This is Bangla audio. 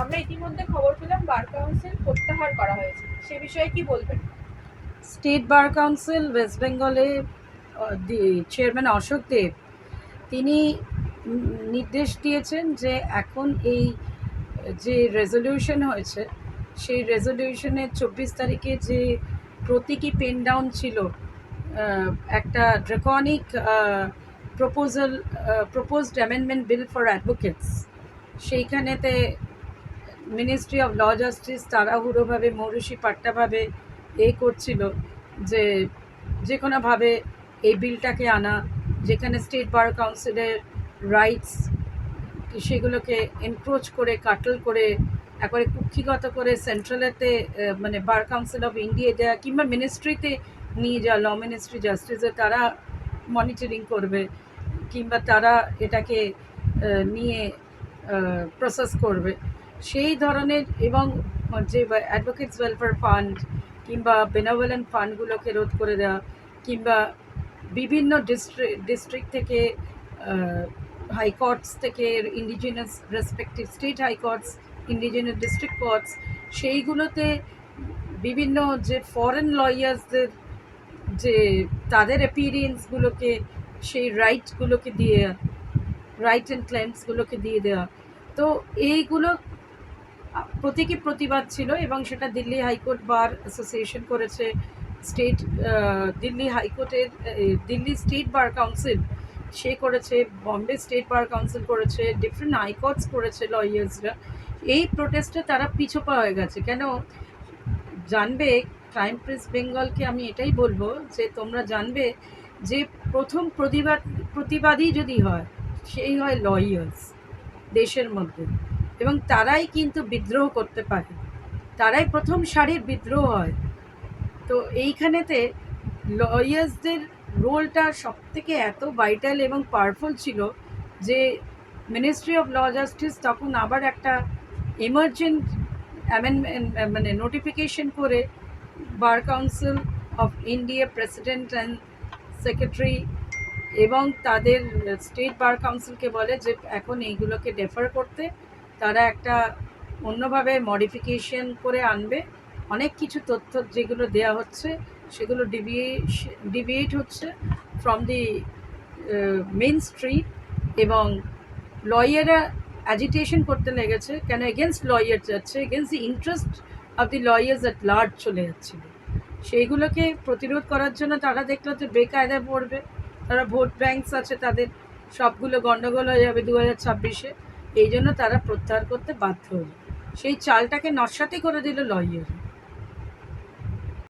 আমরা ইতিমধ্যে খবর পেলাম বার কাউন্সিল প্রত্যাহার করা হয়েছে। সে বিষয়ে কি বলবেন? স্টেট বার কাউন্সিল, ওয়েস্ট বেঙ্গলে চেয়ারম্যান অশোক দেব, তিনি নির্দেশ দিয়েছেন যে এখন এই যে রেজলিউশন হয়েছে, সেই রেজলিউশনের চব্বিশ তারিখে যে প্রতীকী পেন ডাউন ছিল একটা draconic proposal proposed amendment bill for advocates, সেইখানেতে ministry of law justice তাড়াহুড়োভাবে মৌরুষি পাট্টাভাবে এ করছিল যে যে কোনোভাবে এই বিলটাকে আনা, যেখানে স্টেট বার কাউন্সিলের রাইটস সেগুলোকে এনক্রোচ করে, কাটল করে, একবারে কুক্ষিগত করে সেন্ট্রালেতে মানে বার কাউন্সিল অফ ইন্ডিয়া দেওয়া কিংবা মিনিস্ট্রিতে নিয়ে যাওয়া ল মিনিস্ট্রি জাস্টিসে তারা মনিটরিং করবে কিংবা তারা এটাকে নিয়ে প্রসেস করবে। সেই ধরনের এবং যে অ্যাডভোকেটস ওয়েলফেয়ার ফান্ড কিংবা বেনাভেলেন্ট ফান্ডগুলোকে রোধ করে দেওয়া কিংবা বিভিন্ন ডিস্ট্রিক্ট ডিস্ট্রিক্ট থেকে হাইকোর্টস থেকে indigenous respective state high courts indigenous district courts সেইগুলোতে বিভিন্ন যে ফরেন লয়ার্সদের যে তাদের অ্যাপিরিয়েন্সগুলোকে সেই রাইটগুলোকে দিয়ে রাইট অ্যান্ড ক্লেমসগুলোকে দিয়ে দেওয়া। তো এইগুলো প্রতীকী প্রতিবাদ ছিল এবং সেটা Delhi high court bar association করেছে, স্টেট দিল্লি হাইকোর্টের দিল্লি স্টেট বার কাউন্সিল, সে করেছে, বম্বে স্টেট বার কাউন্সিল করেছে ডিফারেন্ট হাইকোর্টস করেছে লয়ার্সরা এই প্রোটেস্টে তারা পিছোপা হয়ে গেছে। কেন? জানবে ক্রাইম প্রেস বেঙ্গলকে আমি এটাই বলব যে, তোমরা জানবে যে, প্রথম প্রতিবাদ প্রতিবাদী যদি হয়, সেই হয় লয়ার্স দেশের মধ্যে। এবং তারাই কিন্তু বিদ্রোহ করতে পারে। তারাই প্রথম সারির বিদ্রোহ হয়। তো এইখানেতে লয়ার্সদের রোলটা সব থেকে এত ভাইটাল এবং পাওয়ারফুল ছিল যে মিনিস্ট্রি অফ ল জাস্টিস তখন আবার একটা এমার্জেন্ট অ্যামেন্ডমেন্ট মানে নোটিফিকেশন করে bar council of India president and secretary এবং তাদের স্টেট বার কাউন্সিলকে বলে যে এখন এইগুলোকে ডেফার করতে তারা একটা অন্যভাবে মডিফিকেশন করে আনবে। অনেক কিছু তথ্য যেগুলো দেয়া হচ্ছে, সেগুলো ডিভিয়েশ ডিভিয়েট হচ্ছে ফ্রম দি মেন স্ট্রিট এবং লয়াররা অ্যাজিটেশন করতে লেগেছে। কেন? এগেনস্ট লয়ার যাচ্ছে against the interest of the lawyers at large চলে যাচ্ছিল। সেইগুলোকে প্রতিরোধ করার জন্য তারা দেখল যে বেকায়দায় পড়বে। তারা ভোট ব্যাংকস আছে, তাদের সবগুলো গণ্ডগোল হয়ে যাবে দু হাজার ছাব্বিশে। এই জন্য তারা প্রত্যাহার করতে বাধ্য হলো। সেই চালটাকে নস্বাতই করে দিল লয়ার।